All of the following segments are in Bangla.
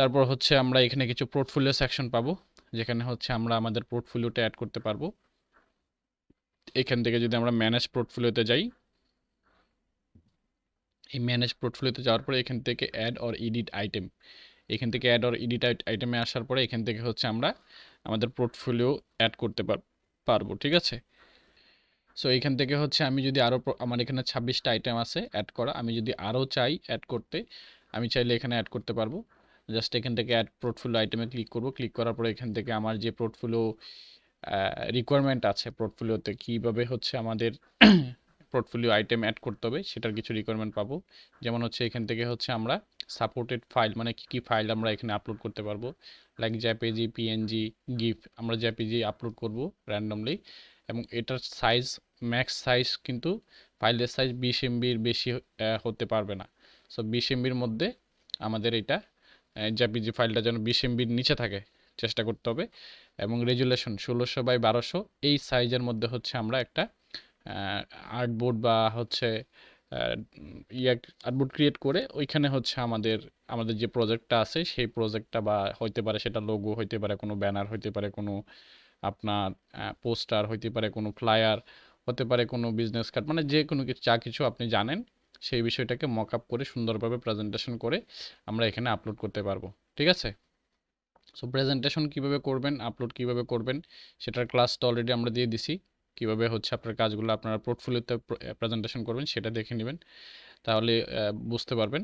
তারপর হচ্ছে আমরা এখানে কিছু পোর্টফোলিও সেকশন পাবো, যেখানে হচ্ছে আমরা আমাদের পোর্টফোলিওটা অ্যাড করতে পারব। এখান থেকে যদি আমরা ম্যানেজ পোর্টফোলিওতে যাই, এই ম্যানেজ পোর্টফোলিওতে যাওয়ার পরে এখান থেকে অ্যাড অর এডিট আইটেম এখান থেকে অ্যাড অর এডিট আইটেমে আসার পরে এখান থেকে হচ্ছে আমরা আমাদের পোর্টফোলিও অ্যাড করতে পার- পারব, ঠিক আছে? সো এখান থেকে হচ্ছে আমি যদি আরও আমার এখানে ছাব্বিশটা আইটেম আছে অ্যাড করা, আমি যদি আরও চাই অ্যাড করতে, আমি চাইলে এখানে অ্যাড করতে পারব। জাস্ট এখান থেকে অ্যাড পোর্টফোলিও আইটেমে ক্লিক করব। ক্লিক করার পরে এখান থেকে আমার যে পোর্টফোলিও রিকোয়ারমেন্ট আছে পোর্টফোলিওতে কীভাবে হচ্ছে আমাদের পোর্টফোলিও আইটেম অ্যাড করতে হবে, সেটার কিছু রিকোয়ারমেন্ট পাবো। যেমন হচ্ছে এখান থেকে হচ্ছে আমরা সাপোর্টেড ফাইল মানে কী কী ফাইল আমরা এখানে আপলোড করতে পারব। লাইক জ্যাপেজি পিএনজি গিফ আমরা জ্যাপেজি আপলোড করব র্যান্ডমলি এবং এটার সাইজ ম্যাক্স সাইজ কিন্তু ফাইলের সাইজ বিশ এমবির বেশি হতে পারবে না। সো বিশ এমবির মধ্যে আমাদের এটা জ্যাপিজি ফাইলটা যেন বিশ এমবির নিচে থাকে, চেষ্টা করতে হবে। এবং রেজুলেশন ষোলোশো বাই বারোশো, এই সাইজের মধ্যে হচ্ছে আমরা একটা আর্টবোর্ড বা হচ্ছে ইয়া আর্টবোর্ড ক্রিয়েট করে ওইখানে হচ্ছে আমাদের আমাদের যে প্রজেক্টটা আছে, সেই প্রজেক্টটা বা হইতে পারে সেটা লোগো হইতে পারে কোনো ব্যানার হইতে পারে কোনো আপনার পোস্টার হইতে পারে কোনো ফ্লায়ার হতে পারে কোনো বিজনেস কার্ড মানে যে কোনো কিছু, যা কিছু আপনি জানেন সেই বিষয়টাকে মক আপ করে সুন্দরভাবে প্রেজেন্টেশন করে আমরা এখানে আপলোড করতে পারব। ঠিক আছে? সো প্রেজেন্টেশন কীভাবে করবেন আপলোড কীভাবে করবেন, সেটার ক্লাস তো অলরেডি আমরা দিয়ে দিছি। কীভাবে হচ্ছে আপনার কাজগুলো আপনারা পোর্টফোলিওতে প্রেজেন্টেশন করবেন সেটা দেখে নেবেন। তাহলে বুঝতে পারবেন।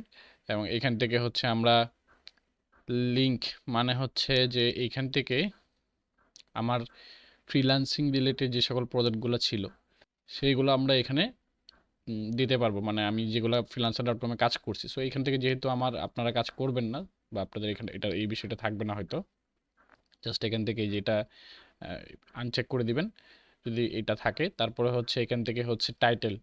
এবং এখান থেকে হচ্ছে আমরা লিংক মানে হচ্ছে যে এইখান থেকে আমার ফ্রিল্যান্সিং রিলেটেড যে সকল প্রজেক্টগুলো ছিল, সেইগুলো আমরা এখানে দিতে পারব। মানে আমি যেগুলো ফ্রিল্যান্সার ডট কমে কাজ করছি। সো এখান থেকে যেহেতু আমার, আপনারা কাজ করবেন না, বা আপনাদের এখানে, এটা, এই বিষয়টা থাকবে না হয়তো জাস্ট এখান থেকে যেটা আনচেক করে দিবেন, যদি এটা থাকে। তারপরে হচ্ছে এখান থেকে হচ্ছে টাইটেল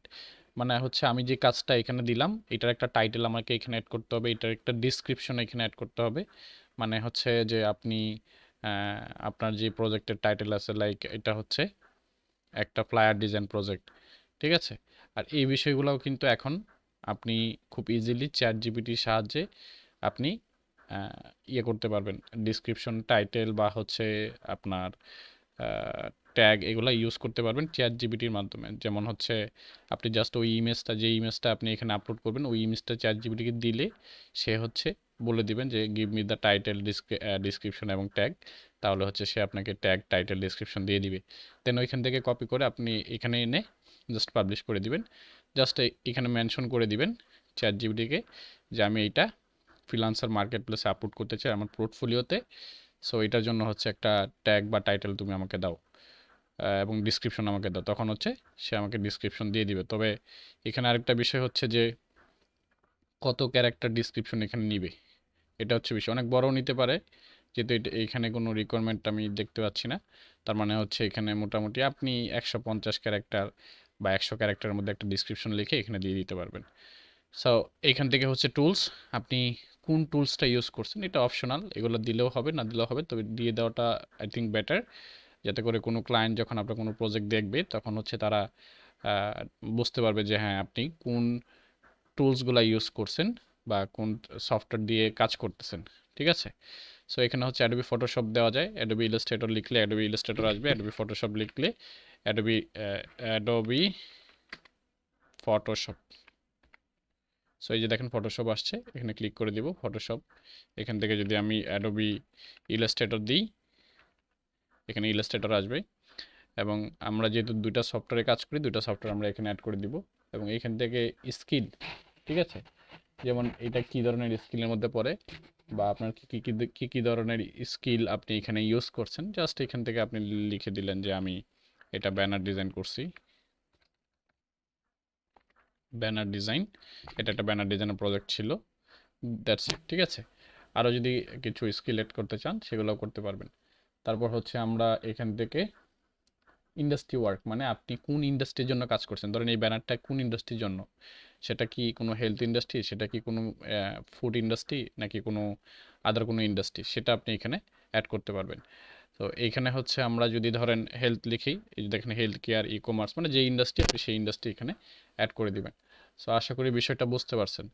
মানে হচ্ছে আমি যে কাজটা এখানে দিলাম, এটার একটা টাইটেল আমাকে এখানে অ্যাড করতে হবে, এটার একটা ডিসক্রিপশন এখানে অ্যাড করতে হবে। মানে হচ্ছে যে আপনি আপনার যে প্রজেক্টের টাইটেল আছে লাইক এটা হচ্ছে একটা ফ্লায়ার ডিজাইন প্রজেক্ট ঠিক আছে? আর এই বিষয়গুলোও কিন্তু এখন আপনি খুব ইজিলি চ্যাট জিপিটির সাহায্যে আপনি ইয়ে করতে পারবেন। ডিসক্রিপশন টাইটেল বা হচ্ছে আপনার ট্যাগ এগুলো ইউজ করতে পারবেন চ্যাট জিপিটির মাধ্যমে। যেমন হচ্ছে আপনি জাস্ট ওই ইমেজটা যে ইমেজটা আপনি এখানে আপলোড করবেন, ওই ইমেজটা চ্যাট জিপিটিকে দিলে সে হচ্ছে বলে দিবেন যে give me the title description এবং ট্যাগ তাহলে হচ্ছে সে আপনাকে ট্যাগ টাইটেল ডিসক্রিপশন দিয়ে দিবে। দেন ওইখান থেকে কপি করে আপনি এখানে এনে জাস্ট পাবলিশ করে দিবেন। জাস্ট এখানে মেনশন করে দিবেন চ্যাট জিবিটিকে যে আমি এইটা ফ্রিলান্সার মার্কেট প্লেসে আপলোড করতে চাই আমার পোর্টফোলিওতে সো এটার জন্য হচ্ছে একটা ট্যাগ বা টাইটেল তুমি আমাকে দাও। এবং ডিসক্রিপশন আমাকে দাও। তখন হচ্ছে সে আমাকে ডিসক্রিপশন দিয়ে দিবে। তবে এখানে আরেকটা বিষয় হচ্ছে যে কত ক্যারেক্টার ডিসক্রিপশন এখানে নিবে। এটা হচ্ছে বিষয়। অনেক বড়ও নিতে পারে, যেহেতু এটা, এখানে কোনো রিকোয়ারমেন্ট আমি দেখতে পাচ্ছি না। তার মানে হচ্ছে এখানে মোটামুটি আপনি একশো পঞ্চাশ ক্যারেক্টার বা একশো ক্যারেক্টারের মধ্যে একটা ডিসক্রিপশন লিখে এখানে দিয়ে দিতে পারবেন। সো এখান থেকে হচ্ছে টুলস আপনি কোন টুলসটা ইউজ করছেন, এটা অপশনাল এগুলো দিলেও হবে, না দিলেও হবে, তবে দিয়ে দেওয়াটা আই থিঙ্ক বেটার যাতে করে কোনো ক্লায়েন্ট যখন আপনার কোনো প্রজেক্ট দেখবে, তখন হচ্ছে তারা বুঝতে পারবে যে হ্যাঁ আপনি কোন টুলসগুলো ইউজ করছেন বা কোন সফটওয়্যার দিয়ে কাজ করতেছেন, ঠিক আছে? সো এখানে হচ্ছে অ্যাডোবি ফটোশপ দেওয়া যায়। অ্যাডোবি ইলাস্ট্রেটর লিখলে অ্যাডোবি ইলাস্ট্রেটর আসবে অ্যাডোবি ফটোশপ লিখলে অ্যাডোবি অ্যাডোবি ফটোশপ সো এই যে দেখেন ফটোশপ আসছে, এখানে ক্লিক করে দিব ফটোশপ এখান থেকে যদি আমি অ্যাডোবি ইলাস্ট্রেটর দিই, এখানে ইলাস্ট্রেটর আসবে। এবং আমরা যেহেতু দুইটা সফটওয়্যারে কাজ করি, দুইটা সফটওয়্যার আমরা এখানে অ্যাড করে দিব। এবং এখান থেকে স্কিল ঠিক আছে? যেমন এটা কি ধরনের স্কিলের মধ্যে পড়ে, বা আপনার কি, কি- কি কি ধরনের স্কিল আপনি এখানে ইউজ করছেন জাস্ট এখান থেকে আপনি লিখে দিলেন যে আমি এটা ব্যানার ডিজাইন করছি। ব্যানার ডিজাইন এটা একটা ব্যানার ডিজাইনের প্রজেক্ট ছিল। দ্যাটস ইট ঠিক আছে? আরও যদি কিছু স্কিল এড করতে চান, সেগুলোও করতে পারবেন। তারপর হচ্ছে আমরা এখান থেকে ইন্ডাস্ট্রি ওয়ার্ক মানে আপনি কোন ইন্ডাস্ট্রির জন্য কাজ করছেন? ধরেন এই ব্যানারটা কোন ইন্ডাস্ট্রির জন্য? সেটা কি কোনো হেলথ ইন্ডাস্ট্রি সেটা কি কোনো ফুড ইন্ডাস্ট্রি নাকি কোনো আদার কোনো ইন্ডাস্ট্রি সেটা আপনি এখানে অ্যাড করতে পারবেন। তো এইখানে হচ্ছে আমরা যদি ধরেন হেলথ লিখি দেখেন হেলথ কেয়ার ই কমার্স মানে যে ইন্ডাস্ট্রি আপনি সেই ইন্ডাস্ট্রি এখানে অ্যাড করে দিবেন। সো আশা করি বিষয়টা বুঝতে পারছেন।